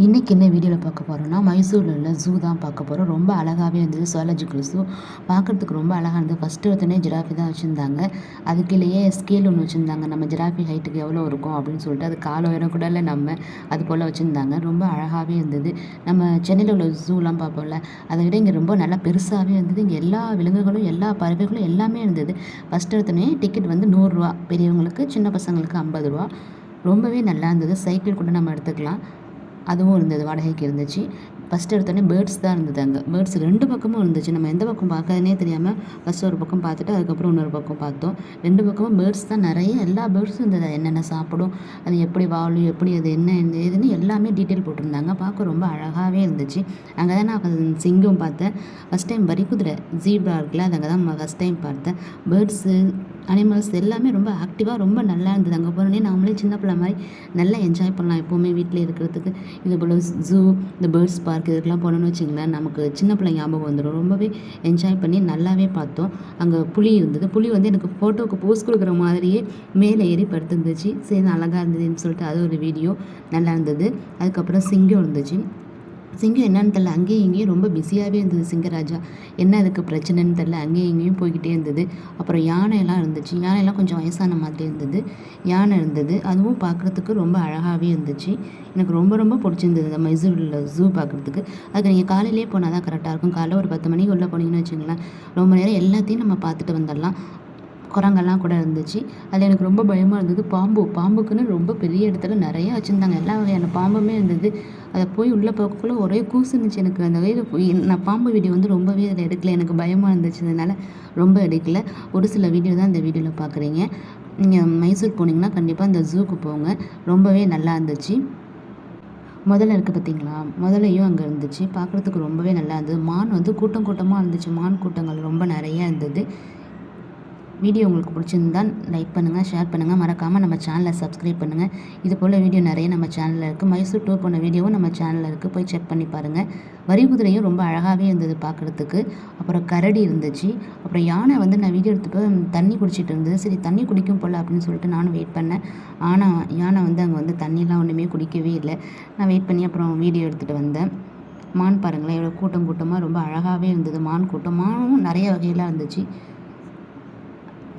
இன்றைக்கி என்ன வீடியோவில் பார்க்க போகிறோம்னா மைசூரில் உள்ள ஜூ தான் பார்க்க போகிறோம் ரொம்ப அழகாகவே இருந்தது சுவாலஜிக்கல் ஜூ பார்க்குறதுக்கு ரொம்ப அழகாக இருந்தது. ஃபஸ்ட்டு ஒருத்தனே ஜிராஃபி தான் வச்சுருந்தாங்க. அதுக்குள்ளேயே ஸ்கேல் ஒன்று வச்சுருந்தாங்க. நம்ம ஜிராஃபி ஹைட்டுக்கு எவ்வளோ இருக்கும் அப்படின்னு சொல்லிட்டு அது கால உயரம் கூட இல்லை நம்ம அது போல் வச்சுருந்தாங்க. ரொம்ப அழகாகவே இருந்தது. நம்ம சென்னையில் உள்ள ஜூலாம் பார்ப்போம்ல அதை விட இங்கே ரொம்ப நல்லா பெருசாகவே இருந்தது. இங்கே எல்லா விலங்குகளும் எல்லா பறவைகளும் எல்லாமே இருந்தது. ஃபஸ்ட்டு எடுத்தோடனே டிக்கெட் வந்து நூறுரூவா பெரியவங்களுக்கு சின்ன பசங்களுக்கு ஐம்பது ரூபா. ரொம்பவே நல்லா இருந்தது. சைக்கிள் கூட நம்ம எடுத்துக்கலாம். அதுவும் இருந்தது வாடகைக்கு இருந்துச்சு. ஃபஸ்ட்டு எடுத்தோடனே பேர்ட்ஸ் தான் இருந்தது அங்கே. பேர்ட்ஸ் ரெண்டு பக்கமும் இருந்துச்சு. நம்ம எந்த பக்கம் பார்க்கறதுனே தெரியாமல் ஃபஸ்ட்டு ஒரு பக்கம் பார்த்துட்டு அதுக்கப்புறம் இன்னொரு பக்கம் பார்த்தோம். ரெண்டு பக்கமும் பேர்ட்ஸ் தான். நிறைய எல்லா பேர்ட்ஸும் இருந்தது. என்னென்ன சாப்பிடும் அது எப்படி வாழும் எப்படி அது என்ன இந்த இதுன்னு எல்லாமே டீட்டெயில் போட்டிருந்தாங்க. பார்க்க ரொம்ப அழகாகவே இருந்துச்சு. அங்கே தான் நான் சிங்கம் பார்த்தேன். ஃபஸ்ட் டைம் வரிக்குதிரை ஜீப்ரா இருக்குல்ல அது அங்கே தான் ஃபஸ்ட் டைம் பார்த்தேன். பேர்ட்ஸு அனிமல்ஸ் எல்லாமே ரொம்ப ஆக்டிவாக ரொம்ப நல்லா இருந்தது. அங்கே போனோடனே நாமளே சின்ன பிள்ளை மாதிரி நல்லா என்ஜாய் பண்ணலாம் எப்போவுமே வீட்டில் இருக்கிறதுக்கு. இது போல் ஜூ இந்த பேர்ட்ஸ் பார்க் இதுக்கெலாம் போனோன்னு வச்சிங்களேன் நமக்கு சின்ன பிள்ளை ஞாபகம் வந்துடும். ரொம்பவே என்ஜாய் பண்ணி நல்லாவே பார்த்தோம். அங்கே புளி இருந்தது. புளி வந்து எனக்கு ஃபோட்டோவுக்கு போஸ் கொடுக்குற மாதிரியே மேலே ஏறி படுத்துருந்துச்சு. சரி அழகாக இருந்ததுன்னு சொல்லிட்டு அது ஒரு வீடியோ நல்லா இருந்தது. அதுக்கப்புறம் சிங்கம் இருந்துச்சு. சிங்கம் என்னன்னு தெரில அங்கேயும் இங்கேயும் ரொம்ப பிஸியாகவே இருந்தது சிங்கராஜா. என்ன அதுக்கு பிரச்சனைன்னு தெரில அங்கேயும் இங்கேயும் போய்கிட்டே இருந்தது. அப்புறம் யானையெல்லாம் இருந்துச்சு. யானையெல்லாம் கொஞ்சம் வயசான மாதிரி இருந்தது. யானை இருந்தது. அதுவும் பார்க்குறதுக்கு ரொம்ப அழகாகவே இருந்துச்சு. எனக்கு ரொம்ப ரொம்ப பிடிச்சிருந்தது அந்த மைசூரில் ஜூ பார்க்குறதுக்கு. அதுக்கு நீங்கள் காலையிலே போனால் தான் கரெக்டாக இருக்கும். காலைல ஒரு பத்து மணிக்கு உள்ளே போனீங்கன்னு வச்சுங்களேன் ரொம்ப நேரம் எல்லாத்தையும் நம்ம பார்த்துட்டு வந்துடலாம். குரங்கெல்லாம் கூட இருந்துச்சு. அதில் எனக்கு ரொம்ப பயமாக இருந்தது. பாம்பு பாம்புக்குன்னு ரொம்ப பெரிய இடத்துல நிறையா வச்சுருந்தாங்க. எல்லா வகையான பாம்புமே இருந்தது. அதை போய் உள்ளே பார்க்கக்குள்ளே ஒரே கூசு இருந்துச்சு எனக்கு. அந்த வகையில் போய் நான் பாம்பு வீடியோ வந்து ரொம்பவே அதில் எடுக்கல. எனக்கு பயமாக இருந்துச்சு. அதனால் ரொம்ப எடுக்கல. ஒரு சில வீடியோ தான் இந்த வீடியோவில் பார்க்குறீங்க. நீங்கள் மைசூர் போனீங்கன்னா கண்டிப்பாக இந்த ஜூக்கு போங்க. ரொம்பவே நல்லா இருந்துச்சு. முதல்ல இருக்குது பார்த்தீங்களா முதலையும் அங்கே இருந்துச்சு. பார்க்குறதுக்கு ரொம்பவே நல்லா இருந்தது. மான் வந்து கூட்டம் கூட்டமாக இருந்துச்சு. மான் கூட்டங்கள் ரொம்ப நிறையா இருந்தது. வீடியோ உங்களுக்கு பிடிச்சிருந்தால் லைக் பண்ணுங்கள் ஷேர் பண்ணுங்கள் மறக்காமல் நம்ம சேனலை சப்ஸ்கிரைப் பண்ணுங்கள் இது போல் வீடியோ நிறைய நம்ம சேனலில் இருக்குது மைசூர் டூர் போன வீடியோவும் நம்ம சேனலில் இருக்குது போய் செக் பண்ணி பாருங்கள் வரி குதிரையும் ரொம்ப அழகாகவே இருந்தது பார்க்குறதுக்கு அப்புறம் கரடி இருந்துச்சு. அப்புறம் யானை வந்து நான் வீடியோ எடுத்துப்போ தண்ணி குடிச்சிட்டு இருந்தது. சரி தண்ணி குடிக்கும் போல் அப்படின்னு சொல்லிட்டு நானும் வெயிட் பண்ணேன். ஆனால் யானை வந்து அங்கே வந்து தண்ணிலாம் ஒன்றுமே குடிக்கவே இல்லை. நான் வெயிட் பண்ணி அப்புறம் வீடியோ எடுத்துகிட்டு வந்தேன். மான் பாருங்களேன் எவ்வளோ கூட்டம் கூட்டமாக ரொம்ப அழகாகவே இருந்தது. மான் கூட்டம் மானும் நிறைய வகையெல்லாம் இருந்துச்சு.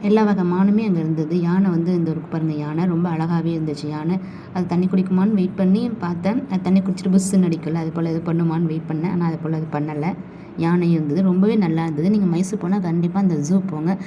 எல்லா வகை மானுமே அங்கே இருந்தது. யானை வந்து இந்த ஒரு பாருங்கள் யானை ரொம்ப அழகாகவே இருந்துச்சு. யானை அது தண்ணி குடிக்குமான்னு வெயிட் பண்ணி பார்த்தேன். அது தண்ணி குடிச்சிட்டு புஸ்ஸுன்னு அடிக்கல. அது போல் இது பண்ணுமான்னு வெயிட் பண்ணேன். ஆனால் அது போல் அது பண்ணலை. யானையும் இருந்தது. ரொம்பவே நல்லா இருந்தது. நீங்கள் மைசூர் போனால் கண்டிப்பாக அந்த ஜூ போங்க.